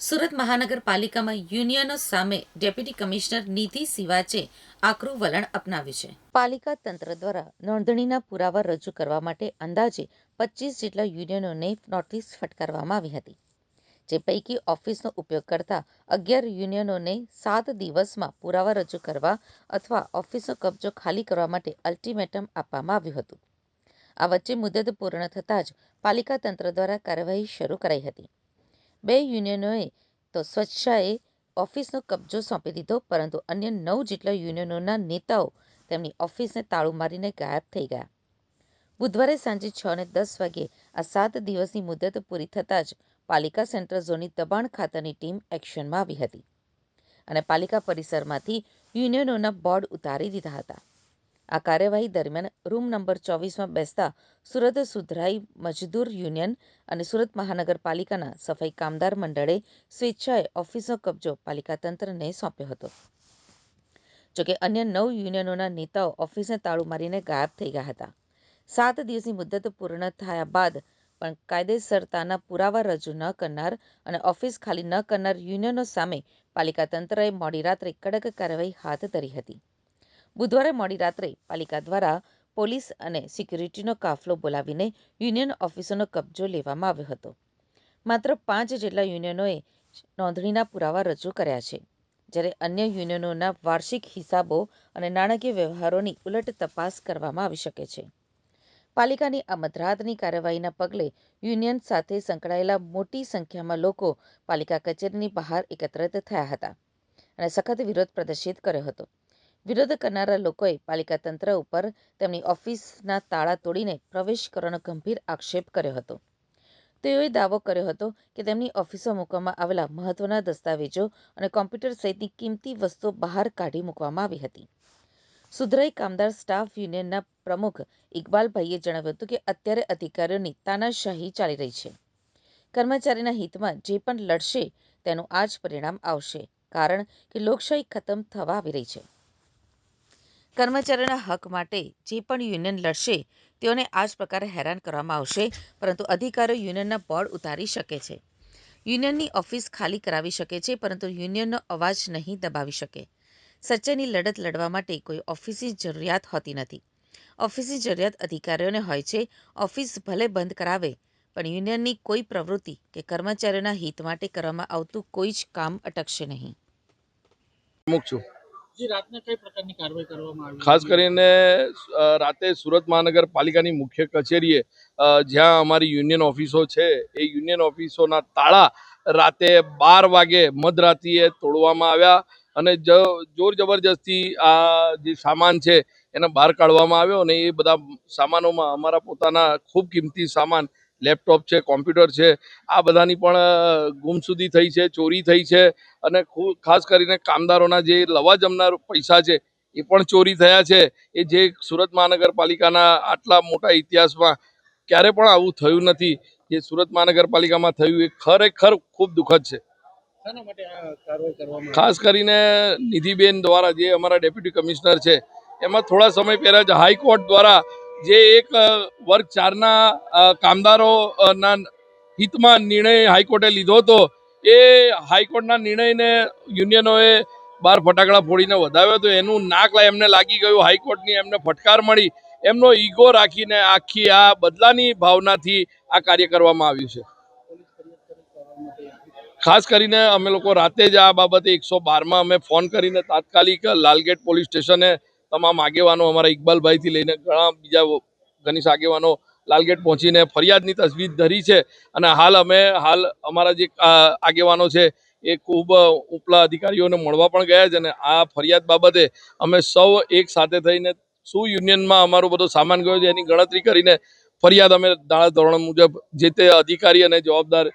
સુરત મહાનગરપાલિકામાં યુનિયનો સામે deputy commissioner નિધિ સિવાચે આકરું વલણ અપનાવ્યું છે. પાલિકા તંત્ર દ્વારા નોંધણીના પુરાવા રજૂ કરવા માટે અંદાજે પચીસ જેટલા યુનિયનોને નોટિસ ફટકારવામાં આવી હતી, જે પૈકી ઓફિસનો ઉપયોગ કરતા અગિયાર યુનિયનોને સાત દિવસમાં પુરાવા રજૂ કરવા અથવા ઓફિસનો કબજો ખાલી કરવા માટે અલ્ટિમેટમ આપવામાં આવ્યું હતું. આ વચ્ચે મુદત પૂર્ણ થતાં જ પાલિકા તંત્ર દ્વારા કાર્યવાહી શરૂ કરાઈ હતી. બે યુનિયનોએ તો સ્વેચ્છાએ ઓફિસનો કબજો સોંપી દીધો, પરંતુ અન્ય નવ જેટલા યુનિયનોના નેતાઓ તેમની ઓફિસને તાળું મારીને ગાયબ થઈ ગયા. બુધવારે સાંજે છ ને દસ વાગ્યે આ સાત દિવસની મુદત પૂરી થતાં જ પાલિકા સેન્ટ્રલ ઝોનની દબાણ ખાતાની ટીમ એક્શનમાં આવી હતી અને પાલિકા પરિસરમાંથી યુનિયનોના બોર્ડ ઉતારી દીધા હતા. આ કાર્યવાહી દરમિયાન રૂમ નંબર ચોવીસમાં બેસતા સુરત સુધરાઈ મજદૂર યુનિયન અને સુરત મહાનગરપાલિકાના સફાઈ કામદાર મંડળે સ્વેચ્છાએ ઓફિસનો કબજો પાલિકા તંત્રને સોંપ્યો હતો. જોકે અન્ય નવ યુનિયનોના નેતાઓ ઓફિસને તાળું મારીને ગાયબ થઈ ગયા હતા. સાત દિવસની મુદત પૂર્ણ થયા બાદ પણ કાયદેસરતાના પુરાવા રજૂ ન કરનાર અને ઓફિસ ખાલી ન કરનાર યુનિયનો સામે પાલિકા તંત્રએ મોડી રાત્રે કડક કાર્યવાહી હાથ ધરી હતી. બુધવારે મોડી રાત્રે પાલિકા દ્વારા પોલીસ અને સિક્યુરિટીનો કાફલો બોલાવીને યુનિયન ઓફિસોનો કબજો લેવામાં આવ્યો હતો. માત્ર પાંચ જેટલા યુનિયનોએ નોંધણીના પુરાવા રજૂ કર્યા છે. જ્યારે અન્ય યુનિયનોના વાર્ષિક હિસાબો અને નાણાકીય વ્યવહારોની ઉલટ તપાસ કરવામાં આવી શકે છે. પાલિકાની આ મધરાતની કાર્યવાહીના પગલે યુનિયન સાથે સંકળાયેલા મોટી સંખ્યામાં લોકો પાલિકા કચેરીની બહાર એકત્રિત થયા હતા અને સખત વિરોધ પ્રદર્શિત કર્યો હતો. વિરોધ કરનારા લોકોએ પાલિકા તંત્ર ઉપર તેમની ઓફિસના તાળા તોડીને પ્રવેશ કરવાનો ગંભીર આક્ષેપ કર્યો હતો. તેઓએ દાવો કર્યો હતો કે તેમની ઓફિસો મૂકવામાં આવેલા મહત્વના દસ્તાવેજો અને કોમ્પ્યુટર સહિતની કિંમતી વસ્તુઓ બહાર કાઢી મૂકવામાં આવી હતી. સુધરાઈ કામદાર સ્ટાફ યુનિયનના પ્રમુખ ઇકબાલભાઈએ જણાવ્યું હતું કે અત્યારે અધિકારીઓની તાનાશાહી ચાલી રહી છે. કર્મચારીના હિતમાં જે પણ લડશે તેનું આ જ પરિણામ આવશે, કારણ કે લોકશાહી ખતમ થવા આવી રહી છે. કર્મચારીઓના હક માટે જે પણ યુનિયન લડશે, તેઓને આ જ પ્રકારે હેરાન કરવામાં આવશે, પરંતુ અધિકારીઓ યુનિયનના બોર્ડ ઉતારી શકે છે. યુનિયનની ઓફિસ ખાલી કરાવી શકે છે, પરંતુ યુનિયનનો અવાજ નહીં દબાવી શકે. સચ્ચાઈની લડત લડવા માટે કોઈ ઓફિસની જરૂરિયાત હોતી નથી. ઓફિસની જરૂરિયાત અધિકારીઓને હોય છે. ઓફિસ ભલે બંધ કરાવે, પણ યુનિયનની કોઈ પ્રવૃત્તિ કે કર્મચારીઓના હિત માટે કરવામાં આવતું કોઈ જ કામ અટકશે નહીં. પ્રમુખ છું. ખાસ કરીને રાતે સુરત મહાનગરપાલિકાની મુખ્ય કચેરીએ જ્યાં અમારી યુનિયન ઓફિસો છે એ યુનિયન ઓફિસોના તાળા રાતે બાર વાગે મધરાતીએ તોડવામાં આવ્યા અને જોર જબરજસ્તી આ જે સામાન છે એને બહાર કાઢવામાં આવ્યો અને એ બધા સામાનોમાં અમારા પોતાના ખૂબ કિંમતી સામાન લેપટોપ છે કોમ્પ્યુટર છે આ બધાની પણ ગુમસુદી થઈ છે ચોરી થઈ છે અને ખાસ કરીને કામદારોના જે લવા જમનાર પૈસા છે એ પણ ચોરી થયા છે. એ જે સુરત મહાનગરપાલિકાના આટલા મોટા ઇતિહાસમાં ક્યારે પણ આવું થયું નથી. જે સુરત મહાનગરપાલિકામાં થયું એ ખરેખર ખૂબ દુઃખદ છે? ખાસ કરીને નિધિબેન દ્વારા જે અમારા ડેપ્યુટી કમિશનર છે એમાં થોડા સમય પહેલા જ હાઈકોર્ટ દ્વારા જે એક વર્ગ ચારના કામદારોના હિતમાં નિર્ણય હાઈકોર્ટે લીધો હતો, એ હાઈકોર્ટના નિર્ણયને યુનિયનોએ બાર ફટાકડા ફોડીને વધાવ્યો હતો. એનું નાક એમને લાગી ગયું, હાઈકોર્ટની એમને ફટકાર મળી. એમનો ઈગો રાખીને આખી આ બદલાની ભાવનાથી આ કાર્ય કરવામાં આવ્યું છે. ખાસ કરીને અમે લોકો રાતે જ આ બાબતે એકસો બારમાં અમે ફોન કરીને તાત્કાલિક લાલગેટ પોલીસ સ્ટેશને તમામ આગેવાનો અમારા ઇકબાલભાઈથી લઈને ઘણા બીજા ઘનિષ્ઠ આગેવાનો લાલગેટ પહોંચીને ફરિયાદની તસવીર ધરી છે. અને હાલ અમે, હાલ અમારા જે આગેવાનો છે એ ખૂબ ઉપલા અધિકારીઓને મળવા પણ ગયા છે અને આ ફરિયાદ બાબતે અમે સૌ એક સાથે થઈને શું યુનિયનમાં અમારો બધો સામાન ગયો છે એની ગણતરી કરીને ફરિયાદ અમે ધારા ધોરણ મુજબ જે તે અધિકારી અને જવાબદાર